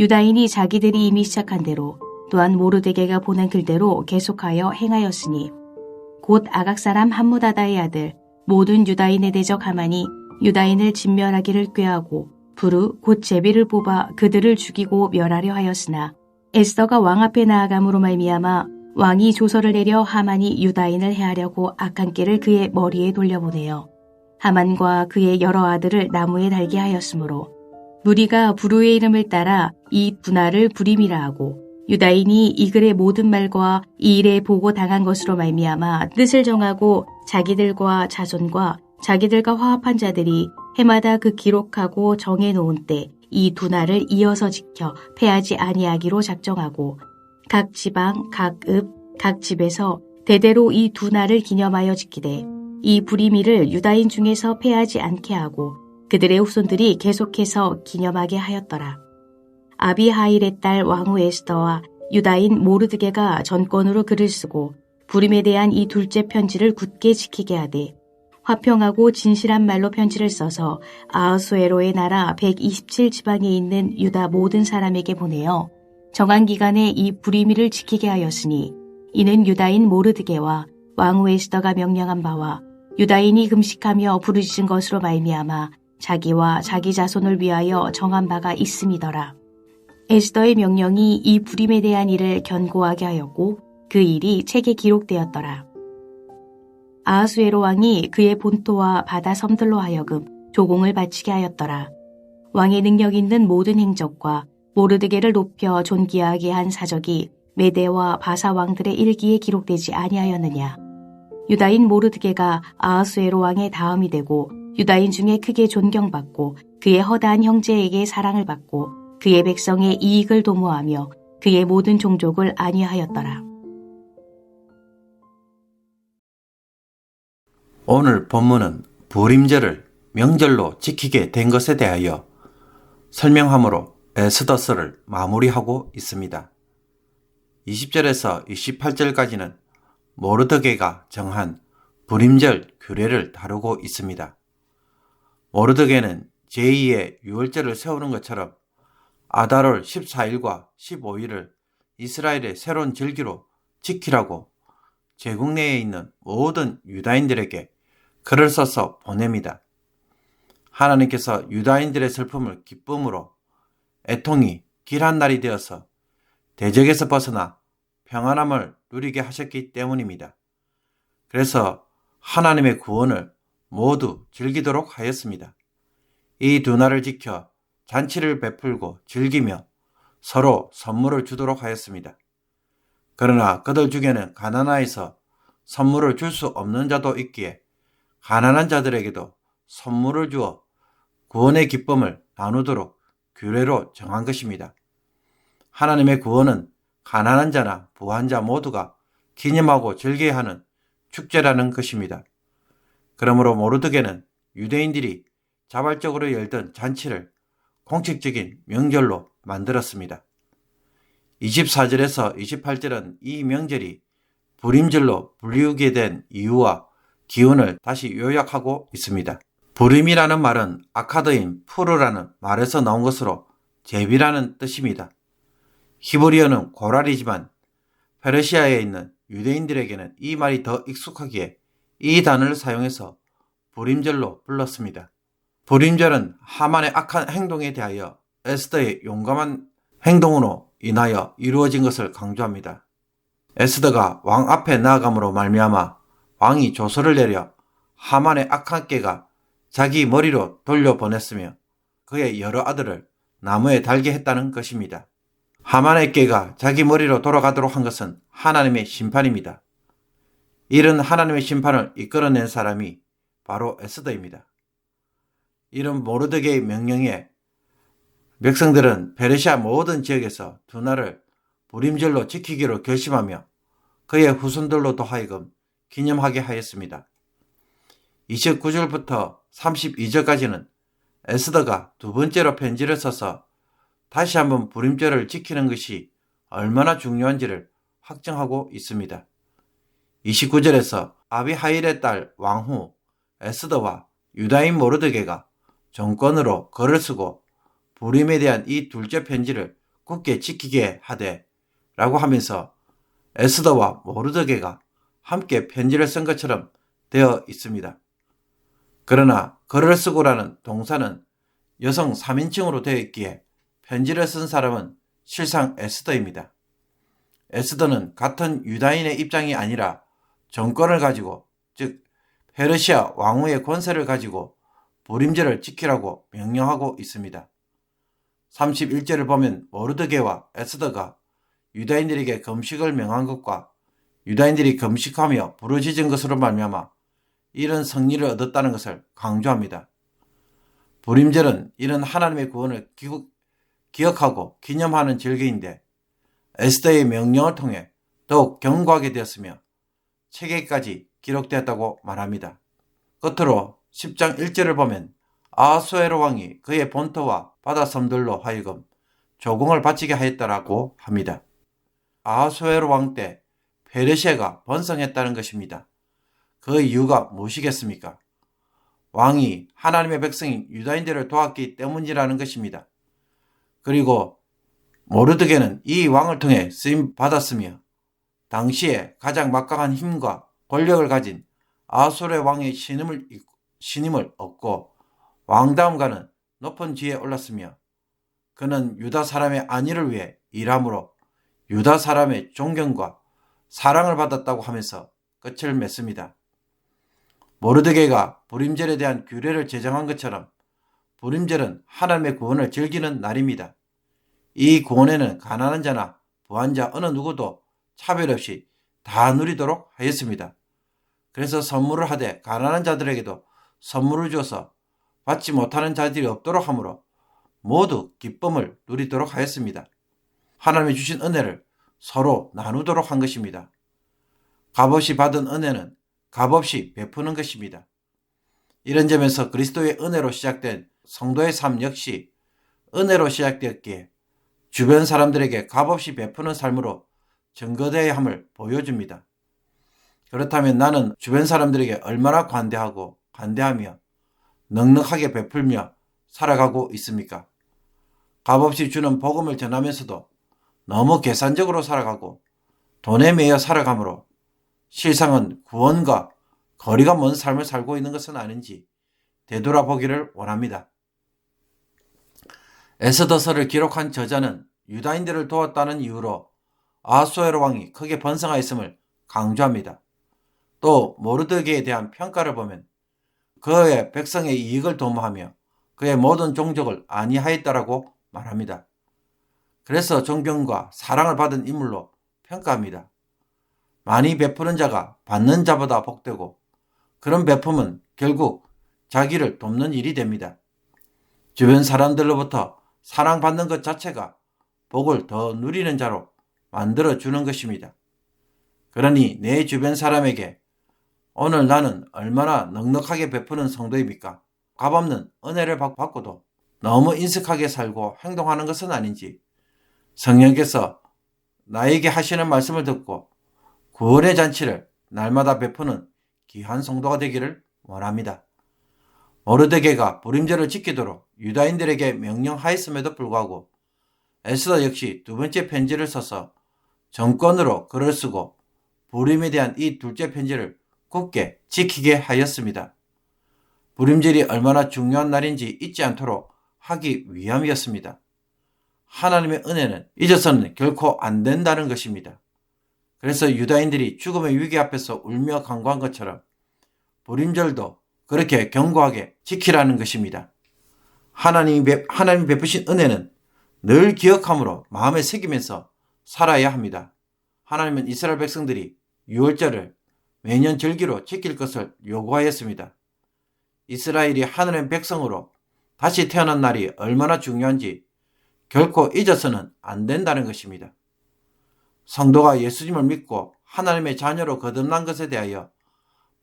유다인이 자기들이 이미 시작한 대로 또한 모르데게가 보낸 글대로 계속하여 행하였으니 곧 아각 사람 함무다다의 아들 모든 유다인의 대적 하만이 유다인을 진멸하기를 꾀하고 부르 곧 제비를 뽑아 그들을 죽이고 멸하려 하였으나 에스더가 왕 앞에 나아감으로 말미암아 왕이 조서를 내려 하만이 유다인을 해하려고 악한 길을 그의 머리에 돌려보내어 하만과 그의 여러 아들을 나무에 달게 하였으므로 무리가 부르의 이름을 따라 이 분하를 부림이라 하고 유다인이 이 글의 모든 말과 이 일에 보고 당한 것으로 말미암아 뜻을 정하고 자기들과 자손과 자기들과 화합한 자들이 해마다 그 기록하고 정해 놓은 때 이두 날을 이어서 지켜 패하지 아니하기로 작정하고 각 지방, 각 읍, 각 집에서 대대로 이두 날을 기념하여 지키되 이 부리미를 유다인 중에서 패하지 않게 하고 그들의 후손들이 계속해서 기념하게 하였더라. 아비하일의 딸 왕후 에스더와 유다인 모르드게가 전권으로 글을 쓰고 부림에 대한 이 둘째 편지를 굳게 지키게 하되 화평하고 진실한 말로 편지를 써서 아하수에로의 나라 127 지방에 있는 유다 모든 사람에게 보내어 정한 기간에 이 부리미를 지키게 하였으니 이는 유다인 모르드게와 왕후 에스더가 명령한 바와 유다인이 금식하며 부르짖은 것으로 말미암아 자기와 자기 자손을 위하여 정한 바가 있음이더라. 에스더의 명령이 이 불임에 대한 일을 견고하게 하였고 그 일이 책에 기록되었더라. 아하수에로 왕이 그의 본토와 바다 섬들로 하여금 조공을 바치게 하였더라. 왕의 능력 있는 모든 행적과 모르드게를 높여 존귀하게 한 사적이 메대와 바사 왕들의 일기에 기록되지 아니하였느냐. 유다인 모르드게가 아하수에로 왕의 다음이 되고 유다인 중에 크게 존경받고 그의 허다한 형제에게 사랑을 받고 그의 백성의 이익을 도모하며 그의 모든 종족을 안위하였더라. 오늘 본문은 부림절을 명절로 지키게 된 것에 대하여 설명함으로 에스더스를 마무리하고 있습니다. 20절에서 28절까지는 모르드게가 정한 불임절 규례를 다루고 있습니다. 모르드게는 제2의 유월절을 세우는 것처럼 아달월 14일과 15일을 이스라엘의 새로운 절기로 지키라고 제국 내에 있는 모든 유다인들에게 글을 써서 보냅니다. 하나님께서 유다인들의 슬픔을 기쁨으로 애통이 길한 날이 되어서 대적에서 벗어나 평안함을 누리게 하셨기 때문입니다. 그래서 하나님의 구원을 모두 즐기도록 하였습니다. 이 두 날을 지켜 잔치를 베풀고 즐기며 서로 선물을 주도록 하였습니다. 그러나 그들 중에는 가난하여서 선물을 줄 수 없는 자도 있기에 가난한 자들에게도 선물을 주어 구원의 기쁨을 나누도록 규례로 정한 것입니다. 하나님의 구원은 가난한 자나 부한 자 모두가 기념하고 즐겨야 하는 축제라는 것입니다. 그러므로 모르드게는 유대인들이 자발적으로 열던 잔치를 공식적인 명절로 만들었습니다. 24절에서 28절은 이 명절이 불임절로 불리우게 된 이유와 기운을 다시 요약하고 있습니다. 불임이라는 말은 아카드인 푸르라는 말에서 나온 것으로 제비라는 뜻입니다. 히브리어는 고랄이지만 페르시아에 있는 유대인들에게는 이 말이 더 익숙하기에 이 단어를 사용해서 불임절로 불렀습니다. 불임절은 하만의 악한 행동에 대하여 에스더의 용감한 행동으로 인하여 이루어진 것을 강조합니다. 에스더가 왕 앞에 나아감으로 말미암아 왕이 조서를 내려 하만의 악한 깨가 자기 머리로 돌려보냈으며 그의 여러 아들을 나무에 달게 했다는 것입니다. 하만의 깨가 자기 머리로 돌아가도록 한 것은 하나님의 심판입니다. 이런 하나님의 심판을 이끌어낸 사람이 바로 에스더입니다. 이런 모르드게의 명령에 백성들은 페르시아 모든 지역에서 두 날을 불임절로 지키기로 결심하며 그의 후손들로도 하여금 기념하게 하였습니다. 29절부터 32절까지는 에스더가 두 번째로 편지를 써서 다시 한번 불임절을 지키는 것이 얼마나 중요한지를 확정하고 있습니다. 29절에서 아비하일의 딸 왕후 에스더와 유다인 모르드게가 정권으로 글을 쓰고 불임에 대한 이 둘째 편지를 굳게 지키게 하되 라고 하면서 에스더와 모르드게가 함께 편지를 쓴 것처럼 되어 있습니다. 그러나 글을 쓰고라는 동사는 여성 3인칭으로 되어 있기에 편지를 쓴 사람은 실상 에스더입니다. 에스더는 같은 유다인의 입장이 아니라 정권을 가지고 즉 페르시아 왕후의 권세를 가지고 불임제를 지키라고 명령하고 있습니다. 31절을 보면 모르드게와 에스더가 유다인들에게 금식을 명한 것과 유다인들이 금식하며 부르짖은 것으로 말미암아 이런 승리를 얻었다는 것을 강조합니다. 불임절은 이런 하나님의 구원을 기억하고 기념하는 절기인데 에스더의 명령을 통해 더욱 경고하게 되었으며 책에까지 기록되었다고 말합니다. 끝으로 10장 1절을 보면 아수에로 왕이 그의 본토와 바다 섬들로 하여금 조공을 바치게 하였다라고 합니다. 아수에로 왕 때 페르시아가 번성했다는 것입니다. 그 이유가 무엇이겠습니까? 왕이 하나님의 백성인 유다인들을 도왔기 때문이라는 것입니다. 그리고 모르드게는 이 왕을 통해 쓰임 받았으며 당시에 가장 막강한 힘과 권력을 가진 아수르의 왕의 신임을, 신임을 얻고 왕다움과는 높은 지에 올랐으며 그는 유다 사람의 안위를 위해 일함으로 유다 사람의 존경과 사랑을 받았다고 하면서 끝을 맺습니다. 모르드게가 불임절에 대한 규례를 제정한 것처럼 불임절은 하나님의 구원을 즐기는 날입니다. 이 구원에는 가난한 자나 부한 자 어느 누구도 차별 없이 다 누리도록 하였습니다. 그래서 선물을 하되 가난한 자들에게도 선물을 주어서 받지 못하는 자들이 없도록 하므로 모두 기쁨을 누리도록 하였습니다. 하나님이 주신 은혜를 서로 나누도록 한 것입니다. 값없이 받은 은혜는 값없이 베푸는 것입니다. 이런 점에서 그리스도의 은혜로 시작된 성도의 삶 역시 은혜로 시작되었기에 주변 사람들에게 값없이 베푸는 삶으로 증거되어야 함을 보여줍니다. 그렇다면 나는 주변 사람들에게 얼마나 관대하고 관대하며 넉넉하게 베풀며 살아가고 있습니까? 값없이 주는 복음을 전하면서도 너무 계산적으로 살아가고 돈에 매여 살아가므로 실상은 구원과 거리가 먼 삶을 살고 있는 것은 아닌지 되돌아보기를 원합니다. 에스더서를 기록한 저자는 유다인들을 도왔다는 이유로 아수에로 왕이 크게 번성하였음을 강조합니다. 또 모르드게에 대한 평가를 보면 그의 백성의 이익을 도모하며 그의 모든 종족을 안위하였다라고 말합니다. 그래서 존경과 사랑을 받은 인물로 평가합니다. 많이 베푸는 자가 받는 자보다 복되고 그런 베품은 결국 자기를 돕는 일이 됩니다. 주변 사람들로부터 사랑받는 것 자체가 복을 더 누리는 자로 만들어 주는 것입니다. 그러니 내 주변 사람에게 오늘 나는 얼마나 넉넉하게 베푸는 성도입니까? 값없는 은혜를 받고도 너무 인색하게 살고 행동하는 것은 아닌지 성령께서 나에게 하시는 말씀을 듣고 구원의 잔치를 날마다 베푸는 귀한 성도가 되기를 원합니다. 모르드게가 불임절을 지키도록 유다인들에게 명령하였음에도 불구하고 에스더 역시 두 번째 편지를 써서 정권으로 글을 쓰고 불임에 대한 이 둘째 편지를 굳게 지키게 하였습니다. 불임절이 얼마나 중요한 날인지 잊지 않도록 하기 위함이었습니다. 하나님의 은혜는 잊어서는 결코 안 된다는 것입니다. 그래서 유다인들이 죽음의 위기 앞에서 울며 간구한 것처럼 불임절도 그렇게 견고하게 지키라는 것입니다. 하나님이, 하나님 베푸신 은혜는 늘 기억함으로 마음에 새기면서 살아야 합니다. 하나님은 이스라엘 백성들이 6월절을 매년 절기로 지킬 것을 요구하였습니다. 이스라엘이 하나님의 백성으로 다시 태어난 날이 얼마나 중요한지 결코 잊어서는 안 된다는 것입니다. 성도가 예수님을 믿고 하나님의 자녀로 거듭난 것에 대하여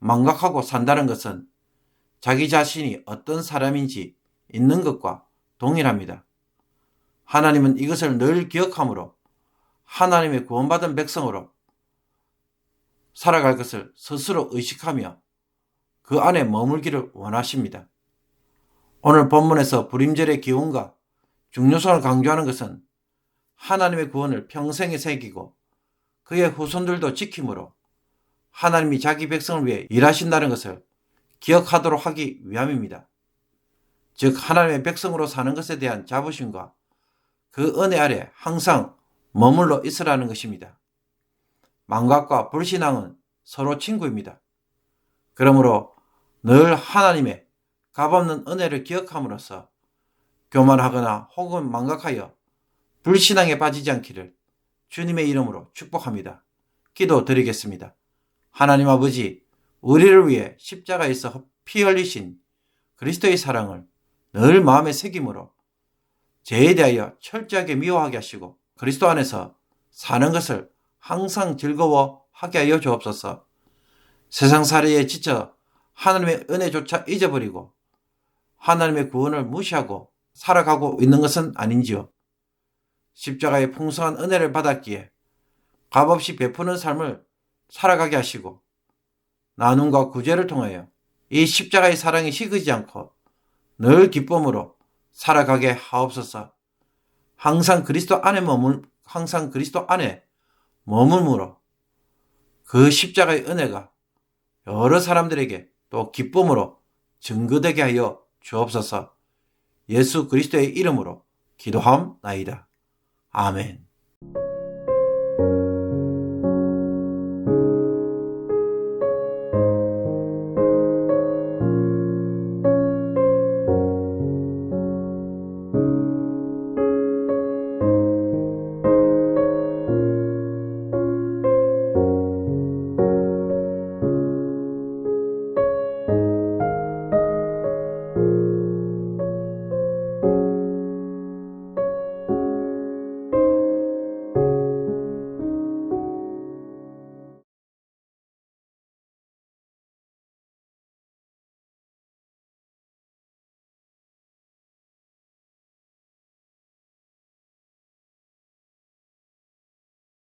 망각하고 산다는 것은 자기 자신이 어떤 사람인지 있는 것과 동일합니다. 하나님은 이것을 늘 기억하므로 하나님의 구원받은 백성으로 살아갈 것을 스스로 의식하며 그 안에 머물기를 원하십니다. 오늘 본문에서 불임절의 기운과 중요성을 강조하는 것은 하나님의 구원을 평생에 새기고 그의 후손들도 지킴으로 하나님이 자기 백성을 위해 일하신다는 것을 기억하도록 하기 위함입니다. 즉 하나님의 백성으로 사는 것에 대한 자부심과 그 은혜 아래 항상 머물러 있으라는 것입니다. 망각과 불신앙은 서로 친구입니다. 그러므로 늘 하나님의 값없는 은혜를 기억함으로써 교만하거나 혹은 망각하여 불신앙에 빠지지 않기를 주님의 이름으로 축복합니다. 기도 드리겠습니다. 하나님 아버지, 우리를 위해 십자가에서 피 흘리신 그리스도의 사랑을 늘 마음에 새김으로 죄에 대하여 철저하게 미워하게 하시고 그리스도 안에서 사는 것을 항상 즐거워하게 하여 주옵소서. 세상살이에 지쳐 하나님의 은혜조차 잊어버리고 하나님의 구원을 무시하고 살아가고 있는 것은 아닌지요. 십자가의 풍성한 은혜를 받았기에 값없이 베푸는 삶을 살아가게 하시고 나눔과 구제를 통하여 이 십자가의 사랑이 식으지 않고 늘 기쁨으로 살아가게 하옵소서. 항상 그리스도 안에 머물 항상 그리스도 안에 머물므로 그 십자가의 은혜가 여러 사람들에게 또 기쁨으로 증거되게 하여 주옵소서. 예수 그리스도의 이름으로 기도함나이다. 아멘.